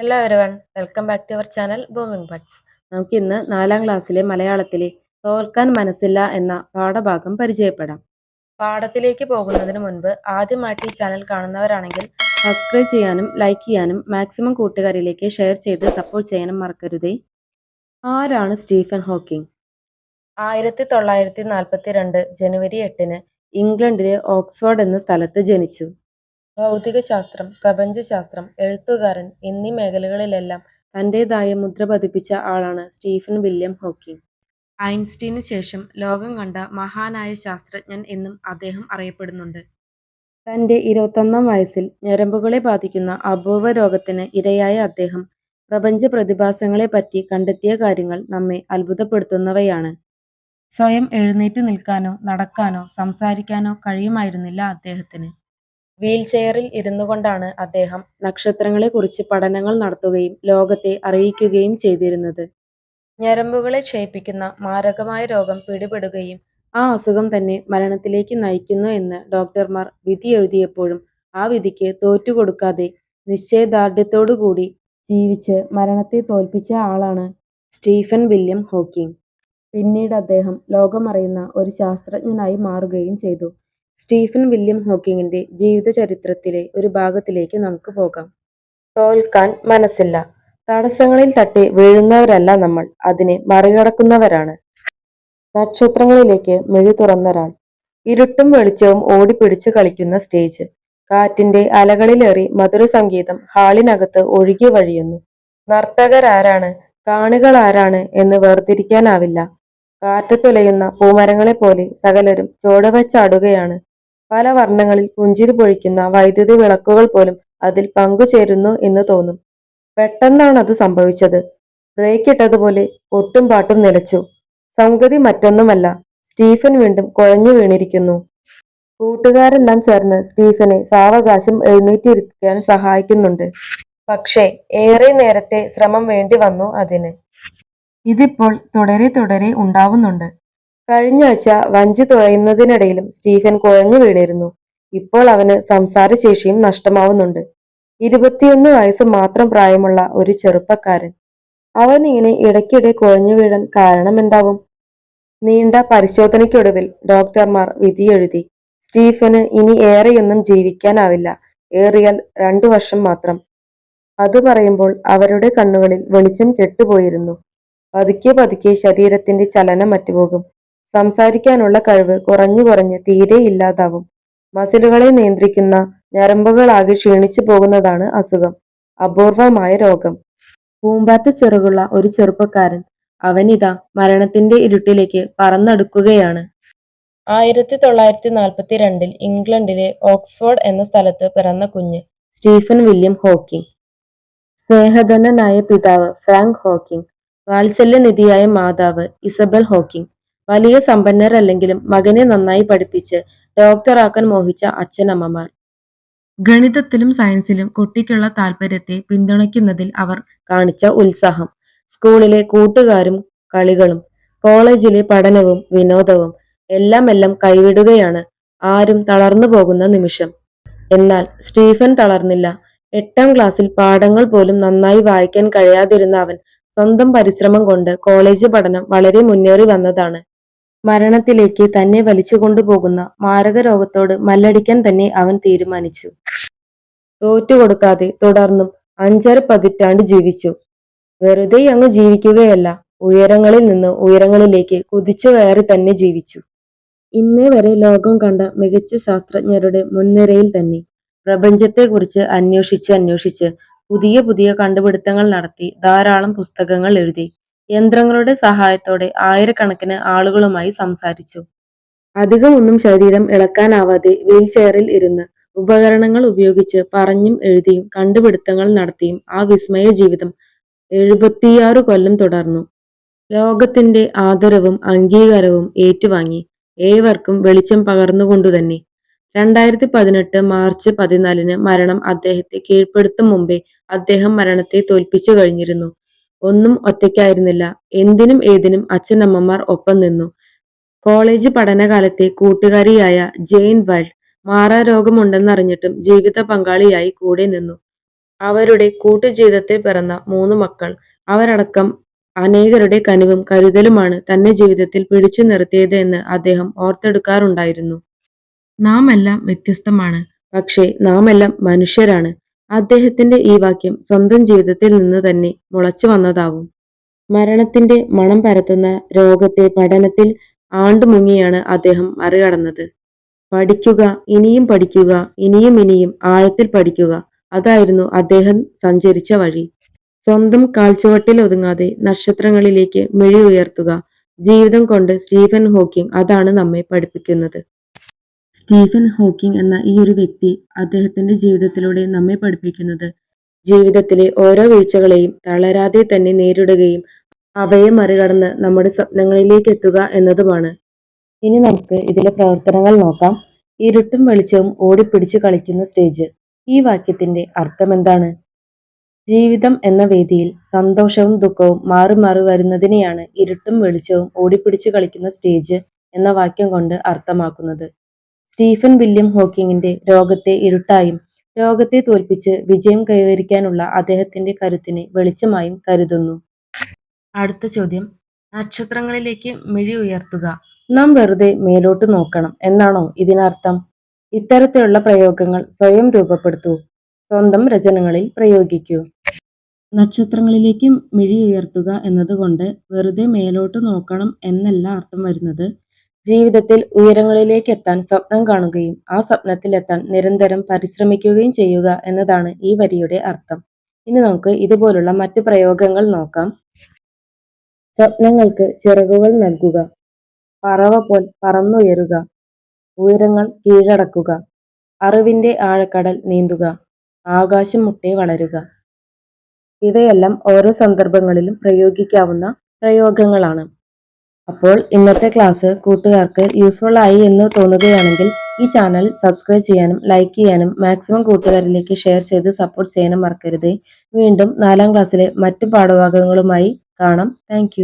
Hello everyone welcome back to our channel booming buds നമുക്ക് ഇന്ന് നാലാം ക്ലാസ്സിലെ മലയാളത്തിലെ തോൽക്കാൻ മനസ്സില്ല എന്ന പാഠഭാഗം പരിചയപ്പെടാം. പാഠത്തിലേക്ക് പോകുന്നതിന് മുൻപ് ആദ്യമായിട്ട് ഈ ചാനൽ കാണുന്നവരാണെങ്കിൽ സബ്സ്ക്രൈബ് ചെയ്യാനും ലൈക്ക് ചെയ്യാനും മാക്സിമം കൂട്ടുകാരിലേക്ക് ഷെയർ ചെയ്ത് സപ്പോർട്ട് ചെയ്യാനും മറക്കരുതേ. ആരാണ് സ്റ്റീഫൻ ഹോക്കിംഗ്? ആയിരത്തി തൊള്ളായിരത്തി നാൽപ്പത്തി രണ്ട് ജനുവരി എട്ടിന് ഇംഗ്ലണ്ടിലെ ഓക്സ്ഫോർഡ് എന്ന സ്ഥലത്ത് ജനിച്ചു. ഭൗതികശാസ്ത്രം പ്രപഞ്ചശാസ്ത്രം എഴുത്തുകാരൻ എന്നീ മേഖലകളിലെല്ലാം തന്റെതായ മുദ്ര പതിപ്പിച്ച ആളാണ് സ്റ്റീഫൻ വില്യം ഹോക്കിംഗ്. ഐൻസ്റ്റീന് ശേഷം ലോകം കണ്ട മഹാനായ ശാസ്ത്രജ്ഞൻ എന്നും അദ്ദേഹം അറിയപ്പെടുന്നുണ്ട്. തന്റെ ഇരുപത്തൊന്നാം വയസ്സിൽ ഞരമ്പുകളെ ബാധിക്കുന്ന അപൂർവ രോഗത്തിന് ഇരയായ അദ്ദേഹം പ്രപഞ്ച പ്രതിഭാസങ്ങളെ പ്രതിഭാസങ്ങളെപ്പറ്റി കണ്ടെത്തിയ കാര്യങ്ങൾ നമ്മെ അത്ഭുതപ്പെടുത്തുന്നവയാണ്. സ്വയം എഴുന്നേറ്റ് നിൽക്കാനോ നടക്കാനോ സംസാരിക്കാനോ കഴിയുമായിരുന്നില്ല അദ്ദേഹത്തിന്. വീൽചെയറിൽ ഇരുന്നുകൊണ്ടാണ് അദ്ദേഹം നക്ഷത്രങ്ങളെക്കുറിച്ച് പഠനങ്ങൾ നടത്തുകയും ലോകത്തെ അറിയിക്കുകയും ചെയ്തിരുന്നത്. ഞരമ്പുകളെ ക്ഷയിപ്പിക്കുന്ന മാരകമായ രോഗം പിടിപെടുകയും ആ അസുഖം തന്നെ മരണത്തിലേക്ക് നയിക്കുന്നു എന്ന് ഡോക്ടർമാർ വിധി എഴുതിയപ്പോഴും ആ വിധിക്ക് തോറ്റുകൊടുക്കാതെ നിശ്ചയദാർഢ്യത്തോടുകൂടി ജീവിച്ച് മരണത്തെ തോൽപ്പിച്ച ആളാണ് സ്റ്റീഫൻ വില്യം ഹോക്കിംഗ്. പിന്നീട് അദ്ദേഹം ലോകമറിയുന്ന ഒരു ശാസ്ത്രജ്ഞനായി മാറുകയും ചെയ്തു. സ്റ്റീഫൻ വില്യം ഹോക്കിങ്ങിന്റെ ജീവിത ചരിത്രത്തിലെ ഒരു ഭാഗത്തിലേക്ക് നമുക്ക് പോകാം. തോൽക്കാൻ മനസ്സില്ല. തടസ്സങ്ങളിൽ തട്ടി വീഴുന്നവരല്ല നമ്മൾ. അതിനെ മറികടക്കുന്നവരാണ്. നക്ഷത്രങ്ങളിലേക്ക് മിഴി തുറന്നൊരാൾ ഇരുട്ടും വെളിച്ചവും ഓടിപ്പിടിച്ച് കളിക്കുന്ന സ്റ്റേജ്. കാറ്റിന്റെ അലകളിലേറി മധുര സംഗീതം ഹാളിനകത്ത് ഒഴുകി വഴിയുന്നു. നർത്തകരാരാണ്? കാണികൾ ആരാണ് എന്ന് വേർതിരിക്കാനാവില്ല. കാറ്റത്തുലയുന്ന പൂമരങ്ങളെപ്പോലെ സകലരും ചുവടുവച്ചാടുകയാണ് പല വർണങ്ങളിൽ പുഞ്ചിരി പൊഴിക്കുന്ന വൈദ്യുതി വിളക്കുകൾ പോലും അതിൽ പങ്കുചേരുന്നു എന്ന് തോന്നും. പെട്ടെന്നാണ് അത് സംഭവിച്ചത്. ബ്രേക്ക് ഇട്ടതുപോലെ ഒട്ടും പാട്ടും നിലച്ചു. സംഗതി മറ്റൊന്നുമല്ല. സ്റ്റീഫൻ വീണ്ടും കുഴഞ്ഞു വീണിരിക്കുന്നു. കൂട്ടുകാരെല്ലാം ചേർന്ന് സ്റ്റീഫനെ സാവകാശം എഴുന്നേറ്റിരിക്കാൻ സഹായിക്കുന്നുണ്ട്. പക്ഷേ ഏറെ നേരത്തെ ശ്രമം വേണ്ടി വന്നു അതിന്. ഇതിപ്പോൾ തുടരെ തുടരെ ഉണ്ടാവുന്നുണ്ട്. കഴിഞ്ഞ ആഴ്ച വഞ്ചി തുഴയുന്നതിനിടയിലും സ്റ്റീഫൻ കുഴഞ്ഞു വീണിരുന്നു. ഇപ്പോൾ അവന് സംസാരശേഷിയും നഷ്ടമാവുന്നുണ്ട്. ഇരുപത്തിയൊന്ന് വയസ്സ് മാത്രം പ്രായമുള്ള ഒരു ചെറുപ്പക്കാരൻ. അവൻ ഇങ്ങനെ ഇടയ്ക്കിടെ കുഴഞ്ഞു വീഴാൻ കാരണം എന്താവും നീണ്ട പരിശോധനയ്ക്കൊടുവിൽ ഡോക്ടർമാർ വിധിയെഴുതി സ്റ്റീഫന് ഇനി ഏറെയൊന്നും ജീവിക്കാനാവില്ല. ഏറിയാൽ രണ്ടു വർഷം മാത്രം. അത് പറയുമ്പോൾ അവരുടെ കണ്ണുകളിൽ വെളിച്ചം കെട്ടുപോയിരുന്നു. പതുക്കെ പതുക്കെ ശരീരത്തിന്റെ ചലനം മറ്റുപോകും. സംസാരിക്കാനുള്ള കഴിവ് കുറഞ്ഞു കുറഞ്ഞ് തീരെ ഇല്ലാതാവും. മസിലുകളെ നിയന്ത്രിക്കുന്ന ഞരമ്പുകളാകെ ക്ഷീണിച്ചു പോകുന്നതാണ് അസുഖം. അപൂർവമായ രോഗം. പൂമ്പാറ്റ ചെറുകുള്ള ഒരു ചെറുപ്പക്കാരൻ അവനിതാ മരണത്തിന്റെ ഇരുട്ടിലേക്ക് പറന്നെടുക്കുകയാണ്. ആയിരത്തി തൊള്ളായിരത്തി നാൽപ്പത്തി രണ്ടിൽ ഇംഗ്ലണ്ടിലെ ഓക്സ്ഫോർഡ് എന്ന സ്ഥലത്ത് പിറന്ന കുഞ്ഞ് സ്റ്റീഫൻ വില്യം ഹോക്കിംഗ്. സ്നേഹധനനായ പിതാവ് ഫ്രാങ്ക് ഹോക്കിംഗ്. വാത്സല്യനിധിയായ മാതാവ് ഇസബൽ ഹോക്കിംഗ്. വലിയ സമ്പന്നരല്ലെങ്കിലും മകനെ നന്നായി പഠിപ്പിച്ച് ഡോക്ടറാക്കാൻ മോഹിച്ച അച്ഛനമ്മമാർ. ഗണിതത്തിലും സയൻസിലും കുട്ടിക്കുള്ള താല്പര്യത്തെ പിന്തുണയ്ക്കുന്നതിൽ അവർ കാണിച്ച ഉത്സാഹം. സ്കൂളിലെ കൂട്ടുകാരും കളികളും കോളേജിലെ പഠനവും വിനോദവും എല്ലാം എല്ലാം കൈവിടുകയാണ് ആരും തളർന്നു പോകുന്ന നിമിഷം. എന്നാൽ സ്റ്റീഫൻ തളർന്നില്ല. എട്ടാം ക്ലാസ്സിൽ പാഠങ്ങൾ പോലും നന്നായി വായിക്കാൻ കഴിയാതിരുന്ന അവൻ സ്വന്തം പരിശ്രമം കൊണ്ട് കോളേജ് പഠനം വളരെ മുന്നേറി വന്നതാണ്. മരണത്തിലേക്ക് തന്നെ വലിച്ചു കൊണ്ടുപോകുന്ന മാരക രോഗത്തോട് മല്ലടിക്കാൻ തന്നെ അവൻ തീരുമാനിച്ചു. തോറ്റുകൊടുക്കാതെ തുടർന്നും അഞ്ചര പതിറ്റാണ്ട് ജീവിച്ചു. വെറുതെ അങ്ങ് ജീവിക്കുകയല്ല ഉയരങ്ങളിൽ നിന്ന് ഉയരങ്ങളിലേക്ക് കുതിച്ചു കയറി തന്നെ ജീവിച്ചു. ഇന്നേ വരെ ലോകം കണ്ട മികച്ച ശാസ്ത്രജ്ഞരുടെ മുൻനിരയിൽ തന്നെ പ്രപഞ്ചത്തെക്കുറിച്ച് അന്വേഷിച്ച് അന്വേഷിച്ച് പുതിയ പുതിയ കണ്ടുപിടുത്തങ്ങൾ നടത്തി ധാരാളം പുസ്തകങ്ങൾ എഴുതി യന്ത്രങ്ങളുടെ സഹായത്തോടെ ആയിരക്കണക്കിന് ആളുകളുമായി സംസാരിച്ചു. അധികമൊന്നും ശരീരം ഇളക്കാനാവാതെ വീൽചെയറിൽ ഇരുന്ന് ഉപകരണങ്ങൾ ഉപയോഗിച്ച് പറഞ്ഞും എഴുതിയും കണ്ടുപിടുത്തങ്ങൾ നടത്തിയും ആ വിസ്മയ ജീവിതം എഴുപത്തിയാറ് കൊല്ലം തുടർന്നു. ലോകത്തിന്റെ ആദരവും അംഗീകാരവും ഏറ്റുവാങ്ങി ഏവർക്കും വെളിച്ചം പകർന്നുകൊണ്ടുതന്നെ രണ്ടായിരത്തി പതിനെട്ട് മാർച്ച് പതിനാലിന് മരണം അദ്ദേഹത്തെ കീഴ്പ്പെടുത്തും മുമ്പേ അദ്ദേഹം മരണത്തെ തോൽപ്പിച്ചു കഴിഞ്ഞിരുന്നു. ഒന്നും ഒറ്റയ്ക്കായിരുന്നില്ല. എന്തിനും ഏതിനും അച്ഛനമ്മമാർ ഒപ്പം നിന്നു. കോളേജ് പഠനകാലത്തെ കൂട്ടുകാരിയായ ജെയിൻ വൈൽഡ് മാറാരോഗമുണ്ടെന്നറിഞ്ഞിട്ടും ജീവിത പങ്കാളിയായി കൂടെ നിന്നു. അവരുടെ കൂട്ടുജീവിതത്തിൽ പിറന്ന മൂന്ന് മക്കൾ. അവരടക്കം അനേകരുടെ കനിവും കരുതലുമാണ് തന്നെ ജീവിതത്തിൽ പിടിച്ചു നിർത്തിയത് എന്ന് അദ്ദേഹം ഓർത്തെടുക്കാറുണ്ടായിരുന്നു. നാം എല്ലാം വ്യത്യസ്തമാണ്. പക്ഷേ നാം എല്ലാം മനുഷ്യരാണ്. അദ്ദേഹത്തിന്റെ ഈ വാക്യം സ്വന്തം ജീവിതത്തിൽ നിന്ന് തന്നെ മുളച്ചു വന്നതാവും. മരണത്തിന്റെ മണം പരത്തുന്ന രോഗത്തെ പഠനത്തിൽ ആണ്ടുമുങ്ങിയാണ് അദ്ദേഹം മറികടന്നത്. പഠിക്കുക ഇനിയും പഠിക്കുക ഇനിയും ഇനിയും ആഴത്തിൽ പഠിക്കുക അതായിരുന്നു അദ്ദേഹം സഞ്ചരിച്ച വഴി. സ്വന്തം കാൽച്ചുവട്ടിൽ ഒതുങ്ങാതെ നക്ഷത്രങ്ങളിലേക്ക് മിഴി ഉയർത്തുക ജീവിതം കൊണ്ട് സ്റ്റീഫൻ ഹോക്കിംഗ് അതാണ് നമ്മെ പഠിപ്പിക്കുന്നത്. സ്റ്റീഫൻ ഹോക്കിംഗ് എന്ന ഈ ഒരു വ്യക്തി അദ്ദേഹത്തിന്റെ ജീവിതത്തിലൂടെ നമ്മെ പഠിപ്പിക്കുന്നത്. ജീവിതത്തിലെ ഓരോ വീഴ്ചകളെയും തളരാതെ തന്നെ നേരിടുകയും അവയെ മറികടന്ന് നമ്മുടെ സ്വപ്നങ്ങളിലേക്ക് എത്തുക എന്നതുമാണ്. ഇനി നമുക്ക് ഇതിലെ പ്രവർത്തനങ്ങൾ നോക്കാം. ഇരുട്ടും വെളിച്ചവും ഓടിപ്പിടിച്ച് കളിക്കുന്ന സ്റ്റേജ്. ഈ വാക്യത്തിന്റെ അർത്ഥം എന്താണ്? ജീവിതം എന്ന വേദിയിൽ സന്തോഷവും ദുഃഖവും മാറി മാറി വരുന്നതിനെയാണ് ഇരുട്ടും വെളിച്ചവും ഓടിപ്പിടിച്ച് കളിക്കുന്ന സ്റ്റേജ് എന്ന വാക്യം കൊണ്ട് അർത്ഥമാക്കുന്നത്. സ്റ്റീഫൻ വില്യം ഹോക്കിങ്ങിന്റെ രോഗത്തെ ഇരുട്ടായും രോഗത്തെ തോൽപ്പിച്ച് വിജയം കൈവരിക്കാനുള്ള അദ്ദേഹത്തിന്റെ കരുത്തിനെ വെളിച്ചമായും കരുതുന്നു. അടുത്ത ചോദ്യം. നക്ഷത്രങ്ങളിലേക്ക് മിഴി ഉയർത്തുക. നാം വെറുതെ മേലോട്ട് നോക്കണം എന്നാണോ ഇതിനർത്ഥം? ഇത്തരത്തിലുള്ള പ്രയോഗങ്ങൾ സ്വയം രൂപപ്പെടുത്തൂ. സ്വന്തം രചനകളിൽ പ്രയോഗിക്കൂ. നക്ഷത്രങ്ങളിലേക്ക് മിഴി ഉയർത്തുക എന്നതുകൊണ്ട് വെറുതെ മേലോട്ട് നോക്കണം എന്നല്ല അർത്ഥം വരുന്നത്. ജീവിതത്തിൽ ഉയരങ്ങളിലേക്ക് എത്താൻ സ്വപ്നം കാണുകയും ആ സ്വപ്നത്തിൽ എത്താൻ നിരന്തരം പരിശ്രമിക്കുകയും ചെയ്യുക എന്നതാണ് ഈ വരിയുടെ അർത്ഥം. ഇനി നമുക്ക് ഇതുപോലുള്ള മറ്റു പ്രയോഗങ്ങൾ നോക്കാം. സ്വപ്നങ്ങൾക്ക് ചിറകുകൾ നൽകുക. പറവ പോൽ പറന്നുയരുക. ഉയരങ്ങൾ കീഴടക്കുക. അറിവിന്റെ ആഴക്കടൽ നീന്തുക. ആകാശം മുട്ടെ വളരുക. ഇവയെല്ലാം ഓരോ സന്ദർഭങ്ങളിലും പ്രയോഗിക്കാവുന്ന പ്രയോഗങ്ങളാണ്. അപ്പോൾ ഇന്നത്തെ ക്ലാസ് കൂട്ടുകാർക്ക് യൂസ്ഫുൾ ആയി എന്ന് തോന്നുകയാണെങ്കിൽ ഈ ചാനൽ സബ്സ്ക്രൈബ് ചെയ്യാനും ലൈക്ക് ചെയ്യാനും മാക്സിമം കൂട്ടുകാരിലേക്ക് ഷെയർ ചെയ്ത് സപ്പോർട്ട് ചെയ്യാനും മറക്കരുത്. വീണ്ടും നാലാം ക്ലാസ്സിലെ മറ്റു പാഠഭാഗങ്ങളുമായി കാണാം. താങ്ക്